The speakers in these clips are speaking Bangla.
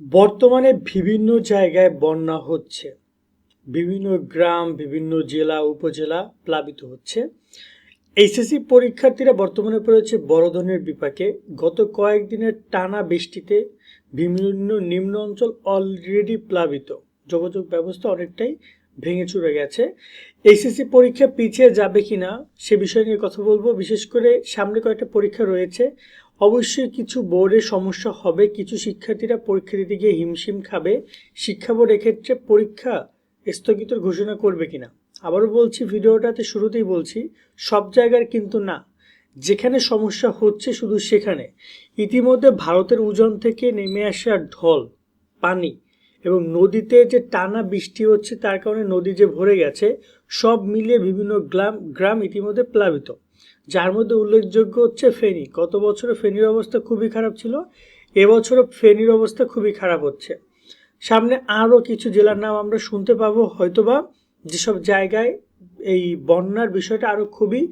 বর্তমানে বিভিন্ন জায়গায় বন্যা হচ্ছে। বিভিন্ন গ্রাম, বিভিন্ন জেলা, উপজেলা প্লাবিত হচ্ছে। এইচএসসি পরীক্ষার্থীরা বর্তমানে পড়েছে বড় ধরনের বিপাকে। গত কয়েকদিনের টানা বৃষ্টিতে বিভিন্ন নিম্ন অঞ্চল অলরেডি প্লাবিত। যোগাযোগ ব্যবস্থা অনেকটাই ভেঙে চুরে গেছে। এইচএসসি পরীক্ষা পিছিয়ে যাবে কিনা সে বিষয় নিয়ে কথা বলব। বিশেষ করে সামনে কয়েকটা পরীক্ষা রয়েছে। অবশ্যই কিছু বোর্ডের সমস্যা হবে। কিছু শিক্ষার্থীরা পরীক্ষা দিতে গিয়ে হিমশিম খাবে। শিক্ষা বোর্ড এক্ষেত্রে পরীক্ষা স্থগিত ঘোষণা করবে কিনা? আবারও বলছি, ভিডিওটাতে শুরুতেই বলছি, সব জায়গার কিন্তু না। যেখানে সমস্যা হচ্ছে শুধু সেখানে। ইতিমধ্যে ভারতের উজন থেকে নেমে আসা ঢল, পানি এবং নদীতে যে টানা বৃষ্টি হচ্ছে, তার কারণে নদী যে ভরে গেছে, সব মিলিয়ে বিভিন্ন গ্রাম গ্রাম ইতিমধ্যে প্লাবিত। যার মধ্যে উল্লেখযোগ্য হচ্ছে ফেনী। গত বছরে ফেনীর অবস্থা খুবই খারাপ ছিল, এবছরও ফেনীর অবস্থা খুবই খারাপ হচ্ছে। সামনে আরও কিছু জেলার নাম আমরা শুনতে পাবো, হয়তোবা যেসব জায়গায় এই বন্যার বিষয়টা আরও খুবই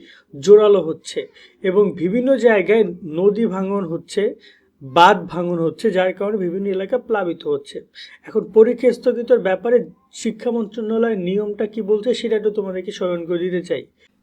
জোরালো হচ্ছে এবং বিভিন্ন জায়গায় নদী ভাঙন হচ্ছে। বাঁধ ভাঙন হচ্ছে, যার কারণে বিভিন্ন এলাকা প্লাবিত হচ্ছে। এখন পরীক্ষা স্থগিতর ব্যাপারে শিক্ষা মন্ত্রণালয়ের নিয়মটা কি বলছে সেটা একটু তোমাদেরকে স্মরণ করে দিতে চাই।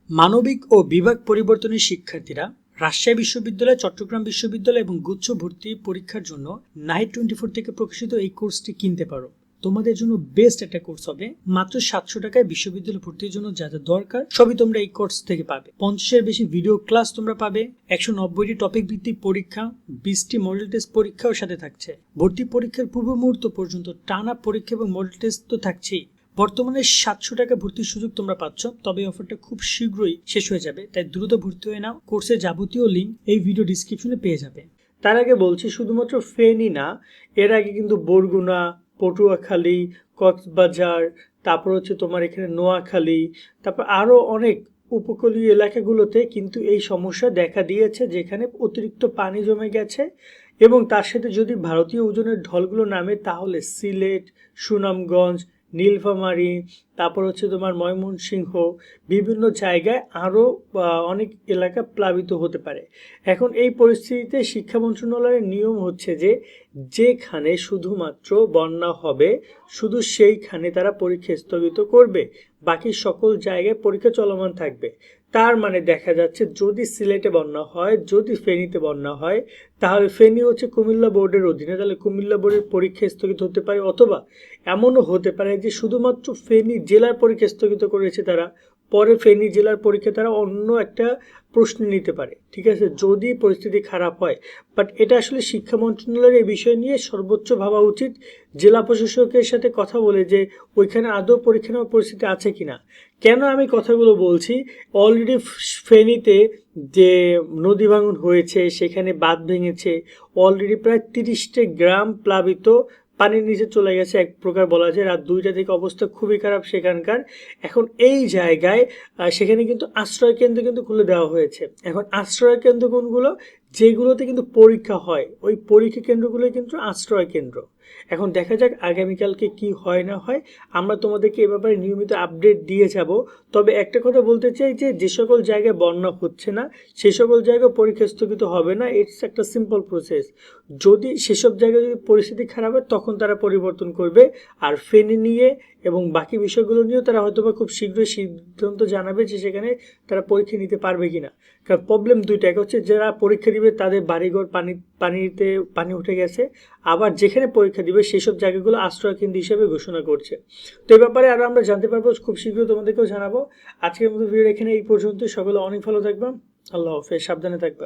মানবিক ও বিভাগ পরিবর্তনের শিক্ষার্থীরা রাজশাহী বিশ্ববিদ্যালয়, চট্টগ্রাম বিশ্ববিদ্যালয় এবং গুচ্ছ ভর্তি পরীক্ষার জন্য নাইট টোয়েন্টি ফোর থেকে প্রকাশিত এই কোর্সটি কিনতে পারো। তোমাদের জন্য বেস্ট একটা কোর্স হবে। মাত্র সাতশো টাকায় বিশ্ববিদ্যালয় ভর্তির জন্য যা যা দরকার, সবই তোমরা এই কোর্স থেকে পাবে। পঞ্চাশের বেশি ভিডিও ক্লাস তোমরা পাবে, একশো নব্বইটি টপিক ভিত্তিক পরীক্ষা, বিশটি মডেল টেস্ট পরীক্ষাও সাথে থাকছে। ভর্তি পরীক্ষার পূর্ব মুহূর্ত পর্যন্ত টানা পরীক্ষা এবং মডেল টেস্ট তো থাকছেই। বর্তমানে সাতশো টাকা ভর্তির সুযোগ তোমরা পাচ্ছ, তবে অফারটা খুব শীঘ্রই শেষ হয়ে যাবে, তাই দ্রুত ভর্তি হয়ে নাও। কোর্সের যাবতীয় লিঙ্ক এই ভিডিও ডিসক্রিপশনে পেয়ে যাবে। তার আগে বলছি, শুধুমাত্র ফেনি না, এর আগে কিন্তু বরগুনা পটুয়াখালী, কক্সবাজার, তারপর হচ্ছে তোমার এখানে নোয়াখালী, তারপর আরও অনেক উপকূলীয় এলাকাগুলোতে কিন্তু এই সমস্যা দেখা দিয়েছে যেখানে অতিরিক্ত পানি জমে গেছে এবং তার সাথে যদি ভারতীয় ওজনের ঢলগুলো নামে তাহলে সিলেট, সুনামগঞ্জ নীলফামারী, তারপর হচ্ছে তোমার ময়মনসিংহ, বিভিন্ন জায়গায় আরও অনেক এলাকা প্লাবিত হতে পারে। এখন এই পরিস্থিতিতে শিক্ষা মন্ত্রণালয়ের নিয়ম হচ্ছে যে, যেখানে শুধুমাত্র বন্যা হবে, শুধু সেইখানে তারা পরীক্ষা স্থগিত করবে, বাকি সকল জায়গায় পরীক্ষা চলমান থাকবে। তার মানে দেখা যাচ্ছে যদি সিলেটে বন্যা হয়, যদি ফেনীতে বন্যা হয়, তাহলে ফেনী হচ্ছে কুমিল্লা বোর্ডের অধীনে। তাহলে কুমিল্লা বোর্ডের পরীক্ষা স্থগিত হতে পারে অথবা এমনও হতে পারে যে শুধুমাত্র ফেনী জেলার পরীক্ষা স্থগিত করেছে তারা। পরে ফেনী জেলার পরীক্ষা তারা অন্য একটা প্রশ্ন নিতে পারে, ঠিক আছে? যদি পরিস্থিতি খারাপ হয়। বাট এটা আসলে শিক্ষা মন্ত্রণালয়ের এই বিষয় নিয়ে সর্বোচ্চ ভাবা উচিত। জেলা প্রশাসকের সাথে কথা বলে যে, ওইখানে আদৌ পরীক্ষা নেওয়ার পরিস্থিতি আছে কিনা। কেন আমি কথাগুলো বলছি? অলরেডি ফেনীতে যে নদী ভাঙন হয়েছে, সেখানে বাঁধ ভেঙেছে অলরেডি প্রায় তিরিশটি গ্রাম প্লাবিত পানির নিচে চলে গেছে, এক প্রকার বলা যায়। রাত দুইটা থেকে অবস্থা খুবই খারাপ সেখানকার। এখন এই জায়গায় সেখানে কিন্তু আশ্রয় কেন্দ্র কিন্তু খুলে দেওয়া হয়েছে। এখন আশ্রয় কেন্দ্র কোনগুলো? যেগুলোতে কিন্তু পরীক্ষা হয়। ওই পরীক্ষা কেন্দ্রগুলোই কিন্তু আশ্রয় কেন্দ্র। এখন দেখা যাক আগামীকালকে কি হয় না হয়। আমরা তোমাদেরকে এ ব্যাপারে নিয়মিত আপডেট দিয়ে যাব। তবে একটা কথা বলতে চাই যে যে সকল জায়গায় বন্যা হচ্ছে না, সে সকল জায়গায় পরীক্ষা স্থগিত হবে না ইটস একটা সিম্পল প্রসেস যদি সেসব জায়গায় যদি পরিস্থিতি খারাপ হয়, তখন তারা পরিবর্তন করবে। আর ফেনি নিয়ে এবং বাকি বিষয়গুলো নিয়েও তারা হয়তো বা খুব শীঘ্রই সিদ্ধান্ত জানাবে যে সেখানে তারা পরীক্ষা নিতে পারবে কি না কারণ প্রবলেম দুইটা, এক হচ্ছে যারা পরীক্ষা দিবে তাদের বাড়িঘর পানি, পানিতে পানি উঠে গেছে, আবার যেখানে পরীক্ষা দিবে সেই সব জায়গাগুলো আশ্রয় কেন্দ্র হিসেবে ঘোষণা করছে। তো এই ব্যাপারে আরও আমরা জানতে পারব, খুব শীঘ্রই তোমাদেরকেও জানাব। আজকের মতো ভিডিও এখানে এই পর্যন্ত। সকলে অনেক ভালো থাকবে আল্লাহ হাফেজ। সাবধানে থাকবে